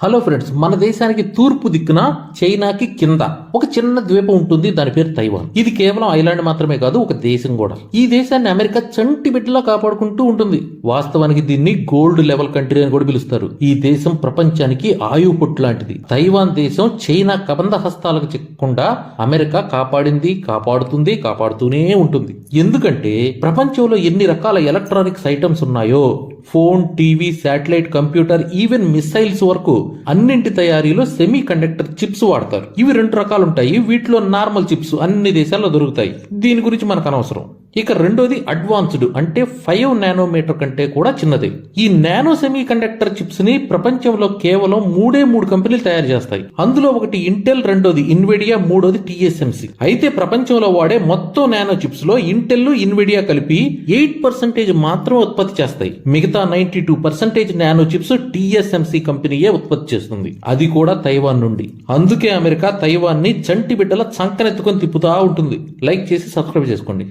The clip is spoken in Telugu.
హలో ఫ్రెండ్స్ మన దేశానికి తూర్పు దిక్కున చైనాకి కింద ఒక చిన్న ద్వీపం ఉంటుంది దాని పేరు తైవాన్. ఇది కేవలం ఐలాండ్ మాత్రమే కాదు ఒక దేశం కూడా. ఈ దేశాన్ని అమెరికా చంటి బిడ్డలా కాపాడుకుంటూ ఉంటుంది. వాస్తవానికి దీన్ని గోల్డ్ లెవెల్ కంట్రీ అని కూడా పిలుస్తారు. ఈ దేశం ప్రపంచానికి ఆయువు పొట్టు లాంటిది. తైవాన్ దేశం చైనా కబంధ హస్తాలకు చిక్కకుండా అమెరికా కాపాడింది కాపాడుతుంది కాపాడుతూనే ఉంటుంది. ఎందుకంటే ప్రపంచంలో ఎన్ని రకాల ఎలక్ట్రానిక్స్ ఐటమ్స్ ఉన్నాయో phone TV satellite computer even missiles వరకు అన్నింటి తయారీలో సెమీ కండక్టర్ చిప్స్ వాడతారు. ఇవి రెండు రకాలు ఉంటాయి వీటిలో నార్మల్ చిప్స్ అన్ని దేశాల్లో దొరుకుతాయి. దీని గురించి మనకు అనవసరం. ఇక రెండోది అడ్వాన్స్డ్ అంటే ఫైవ్ నానోమీటర్ కంటే కూడా చిన్నది. ఈ నానో సెమీ కండక్టర్ చిప్స్ని ప్రపంచంలో కేవలం మూడే మూడు కంపెనీలు తయారు చేస్తాయి. అందులో ఒకటి ఇంటెల్ రెండోది ఇన్వెడియా మూడోది టిఎస్ఎంసి అయితే ప్రపంచంలో వాడే మొత్తం నానో చిప్స్లో ఇంటెల్ ఇన్వెడియా కలిపి ఎయిట్ పర్సెంటేజ్ మాత్రం ఉత్పత్తి చేస్తాయి. మిగతా ninety two percentage nano chips TSMC కంపెనీయే ఉత్పత్తి చేస్తుంది. అది కూడా తైవాన్ నుండి. అందుకే అమెరికా తైవాన్ని చంటి బిడ్డల చంకనెత్తుకొని తిప్పుతా ఉంటుంది. లైక్ చేసి సబ్స్క్రైబ్ చేసుకోండి.